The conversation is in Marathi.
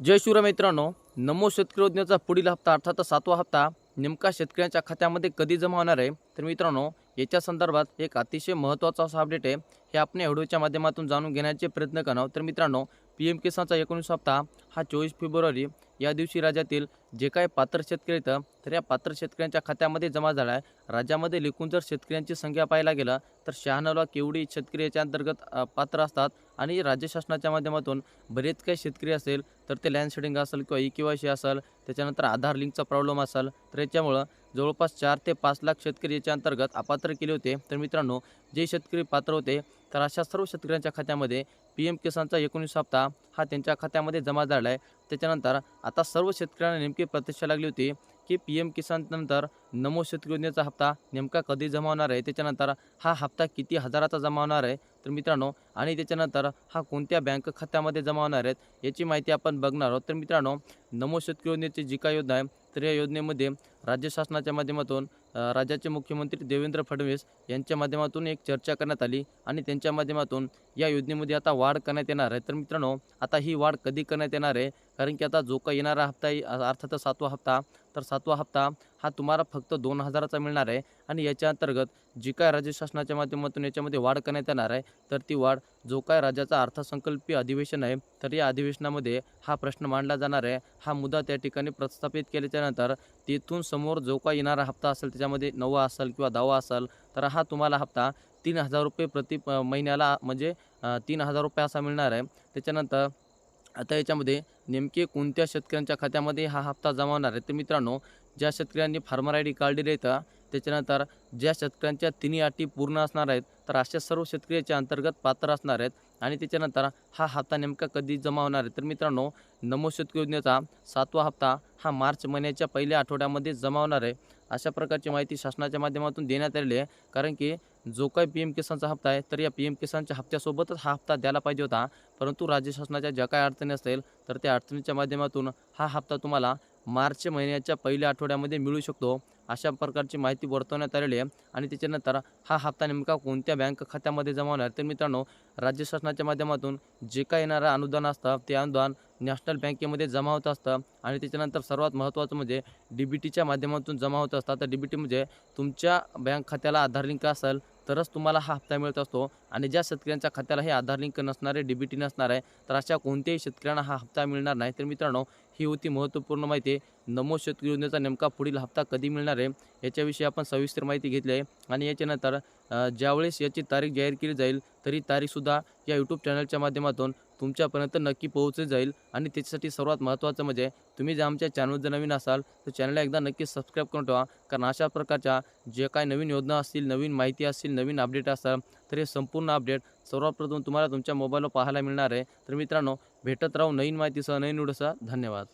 जय शिवराय मित्रांनो नमो शेतकरी योजनेचा पुढील हप्ता अर्थात सातवा हप्ता नेमका शेतकऱ्यांच्या खात्यामध्ये कधी जमा होणार आहे? तर मित्रांनो याच्या संदर्भात एक अतिशय महत्त्वाचा असा अपडेट आहे. हे आपण व्हिडिओच्या माध्यमातून जाणून घेण्याचे प्रयत्न करणार तर मित्रांनो पी एम किसानचा एकोणीस हप्ता हा चोवीस फेब्रुवारी या दिवशी राज्यातील जे काय पात्र शेतकरी येतं तर या पात्र शेतकऱ्यांच्या खात्यामध्ये जमा झाला आहे. राज्यामध्ये एकूण जर शेतकऱ्यांची संख्या पाहायला गेलं तर शहाण्णव लाख एवढी शेतकरी याच्या अंतर्गत पात्र असतात आणि राज्य शासनाच्या माध्यमातून बरेच काही शेतकरी असेल तर ते लँडशेडिंग असेल किंवा ई के वाय सी असेल त्याच्यानंतर आधार लिंकचा प्रॉब्लेम असेल तर याच्यामुळं जवळपास चार ते पाच लाख शेतकरी याच्या अंतर्गत अपात्र केले होते. तर मित्रांनो जे शेतकरी पात्र होते तर अशा सर्व शेतकऱ्यांच्या खात्यामध्ये पी एम किसानचा एकोणीस हप्ता हा त्यांच्या खात्यामध्ये जमा झाला आहे त्याच्यानंतर आता सर्व शेतकऱ्यांना नेमकी प्रतीक्षा लागली होती की पी एम किसान नंतर नमो शेतकरी योजनेचा हप्ता नेमका कधी जमा होणार आहे? त्याच्यानंतर हा हप्ता किती हजाराचा जमा होणार आहे? तर मित्रांनो आणि त्याच्यानंतर हा कोणत्या बँक खात्यामध्ये जमा होणार आहेत याची माहिती आपण बघणार आहोत. तर मित्रांनो नमो शेतकरी योजनेची जी काय योजना आहे तर या योजनेमध्ये राज्य शासनाच्या माध्यमातून राज्याचे मुख्यमंत्री देवेंद्र फडणवीस यांच्या माध्यमातून एक चर्चा करण्यात आली आणि त्यांच्या माध्यमातून या योजनेमध्ये आता वाढ करण्यात येणार आहे. तर मित्रांनो आता ही वाढ कधी करण्यात येणार आहे? कारण की आता जो का येणारा हप्ता आहे अर्थातच सातवा हप्ता तर सातवा हप्ता हा तुम्हाला फक्त दोन हजाराचा मिळणार आहे. आणि याच्या अंतर्गत जी काय राज्य शासनाच्या माध्यमातून याच्यामध्ये वाढ करण्यात येणार आहे तर ती वाढ जो काय राज्याचा अर्थसंकल्पीय अधिवेशन आहे तर या अधिवेशनामध्ये हा प्रश्न मांडला जाणार आहे. हा मुद्दा त्या ठिकाणी प्रस्थापित केल्याच्यानंतर तिथून समोर जो काय येणारा हप्ता असेल त्याच्यामध्ये नववा असेल किंवा दहावा असेल तर हा तुम्हाला हप्ता तीन हजार रुपये प्रति प- महिन्याला म्हणजे तीन हजार रुपये असा मिळणार आहे. त्याच्यानंतर आता याच्यामध्ये नेमके कोणत्या शेतकऱ्यांच्या खात्यामध्ये हा हप्ता जमा होणार आहे? तर मित्रांनो ज्या शेतकऱ्यांनी फार्मर आय डी काढलेले आहेत त्याच्यानंतर ज्या शेतकऱ्यांच्या तिन्ही अटी पूर्ण असणार आहेत तर अशा सर्व शेतकऱ्याच्या अंतर्गत पात्र असणार आहेत आणि त्याच्यानंतर हा हप्ता नेमका कधी जमा होणार आहे? तर मित्रांनो नमो शेतकरी योजनेचा सातवा हप्ता हा मार्च महिन्याच्या पहिल्या आठवड्यामध्ये जमा होणार आहे. अशा प्रकारची माहिती शासनाच्या माध्यमातून देण्यात आलेली आहे कारण की जो काही पी एम किसानचा हप्ता आहे तर या पी एम किसानच्या हप्त्यासोबतच हा हप्ता द्यायला पाहिजे होता. परंतु राज्य शासनाच्या ज्या काही अडचणी असतील तर त्या अडचणीच्या माध्यमातून हा हप्ता तुम्हाला मार्च महिन्याच्या पहिल्या आठवड्यामध्ये मिळू शकतो. अशा प्रकारची माहिती वर्तवण्यात आलेली आहे. आणि त्याच्यानंतर हा हप्ता नेमका कोणत्या बँक खात्यामध्ये जमा होणार? तर मित्रांनो राज्य शासनाच्या माध्यमातून जे काही येणारं अनुदान असतं ते अनुदान नॅशनल बँकेमध्ये जमा होत असतं. आणि त्याच्यानंतर सर्वात महत्त्वाचं म्हणजे डी बी टीच्या माध्यमातून जमा होत असतात तर डी बी टी म्हणजे तुमच्या बँक खात्याला आधार लिंक असेल तरच तुम्हाला हा हप्ता मिळत असतो. आणि ज्या शेतकऱ्यांच्या खात्याला हे आधार लिंक नसणार आहे डी बी टी नसणार आहे तर अशा कोणत्याही शेतकऱ्यांना हा हप्ता मिळणार नाही. तर मित्रांनो ही होती महत्त्वपूर्ण माहिती. नमो शेतकरी योजनेचा नेमका पुढील हप्ता कधी मिळणार आहे? याच्याविषयी आपण सविस्तर माहिती घेतली आहे. आणि याच्यानंतर ज्यावेळेस याची तारीख जाहीर केली जाईल तरी तारीखसुद्धा या यूट्यूब चॅनलच्या माध्यमातून तुमच्यापर्यंत नक्की पोहोचली जाईल. आणि त्याच्यासाठी सर्वात महत्त्वाचं म्हणजे तुम्ही जर आमच्या चॅनल जर नवीन असाल तर चॅनलला एकदा नक्की सबस्क्राईब करून ठेवा. कारण अशा प्रकारच्या जे काही नवीन योजना असतील नवीन माहिती असतील नवीन अपडेट असतात तर हे संपूर्ण अपडेट सर्वप्रथम तुम्हाला तुमच्या मोबाईलवर पाहायला मिळणार आहे. तर मित्रांनो भेटत राहू नवीन माहितीसह नवीन व्हिडिओसह धन्यवाद.